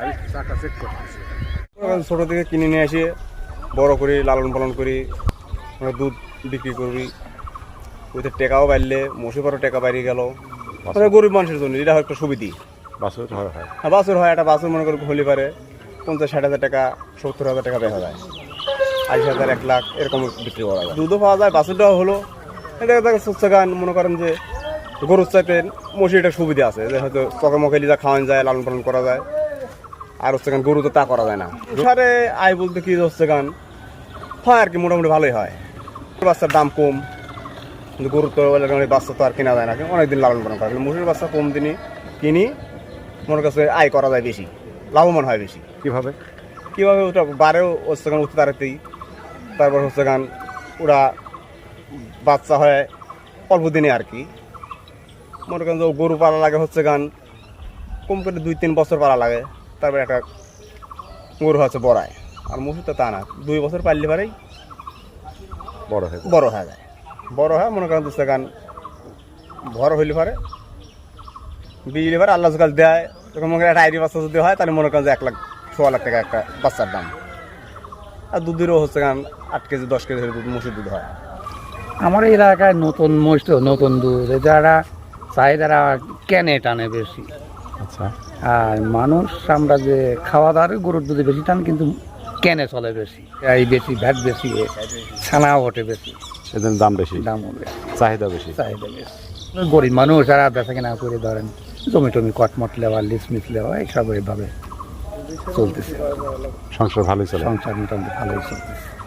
Aí saca sequência. ছোট থেকে কিনে নিয়ে আসি বড় করি লালন পালন করি দুধ বিক্রি করি। ওইতে টেকাও বাড়লে মশি বড় টেকা বাড়িয়ে গেল গরিব মানুষের জন্য এটা হয় একটা সুবিধি। বাছুর হয় হয়। বাছুর হয় একটা বাছুর মনে করি হলি পারে পঞ্চাশ ষাট হাজার টাকা সত্তর হাজার টাকা বেচা যায়। আশি হাজার এক লাখ এরকম বিক্রি করা যায়। দুধও পাওয়া যায় বাছুরটাও হলো। এটা সুস্থ গান মনে করেন যে গরুর চাইতে মশির একটা সুবিধা আছে যে হয়তো চকে মকে লিজা খাওয়ানো যায় লালন পালন করা যায়। আর হচ্ছে গান গরু তো তা করা যায় না। সারে আয় বলতে কি হচ্ছে গান? হয় আর কি মোটামুটি ভালোই হয়। বাচ্চার দাম কম কিন্তু গরুর তো বাচ্চা তো আর কেনা যায় না। অনেকদিন লালন পালন করা। মুসির বাচ্চা কম দিনই কিনি মনে কাছে আয় করা যায় বেশি লাভবান হয় বেশি। কীভাবে? কীভাবে ওটা বারেও হচ্ছে গান উঠতে তাড়াতেই তারপর হচ্ছে গান ওরা বাচ্চা হয় অল্প দিনে আর কি। মনে করেন যে গরু পালা লাগে হচ্ছে গান কম করে দুই তিন বছর পালা লাগে। তারপরে একটা গরু হচ্ছে বড়ায়। আর মুসুর তো তা না দুই বছর পারলে পারেই বড় হয়ে যায়। বড় হয়ে যায়। বড় হয় মনে করেন হচ্ছে গান বড় হইলে পারে বিজলি পারে আল্লাহ কাল দেয় তখন মনে করেন একটা আইডি বাচ্চা যদি হয় তাহলে মনে করেন যে এক লাখ সোয়া লাখ টাকা একটা বাচ্চার দাম। আর দুধেরও হচ্ছে গান আট কেজি দশ কেজি দুধ মুসুর দুধ হয়। আমার এই এলাকায় নতুন মোষ তো নতুন দুধ যারা চাহিদারা কেনে টানে বেশি। আচ্ছা। আর মানুষ আমরা যে খাওয়া দাওয়ার গরুর দুধে বেশি টান কিন্তু কেনে চলে বেশি। এই বেশি ভ্যাট বেশি ছানাও ওঠে বেশি। সেজন্য দাম বেশি। বেশি। চাহিদা বেশি। চাহিদা বেশি। গরিব মানুষ যারা বেচা কেনা করে ধরেন জমি টমি কটমট লেওয়া লিসমিস লেওয়া এইসব এইভাবে চলতেছে। সংসার ভালোই চলে। সংসার মোটামুটি ভালোই চলতেছে।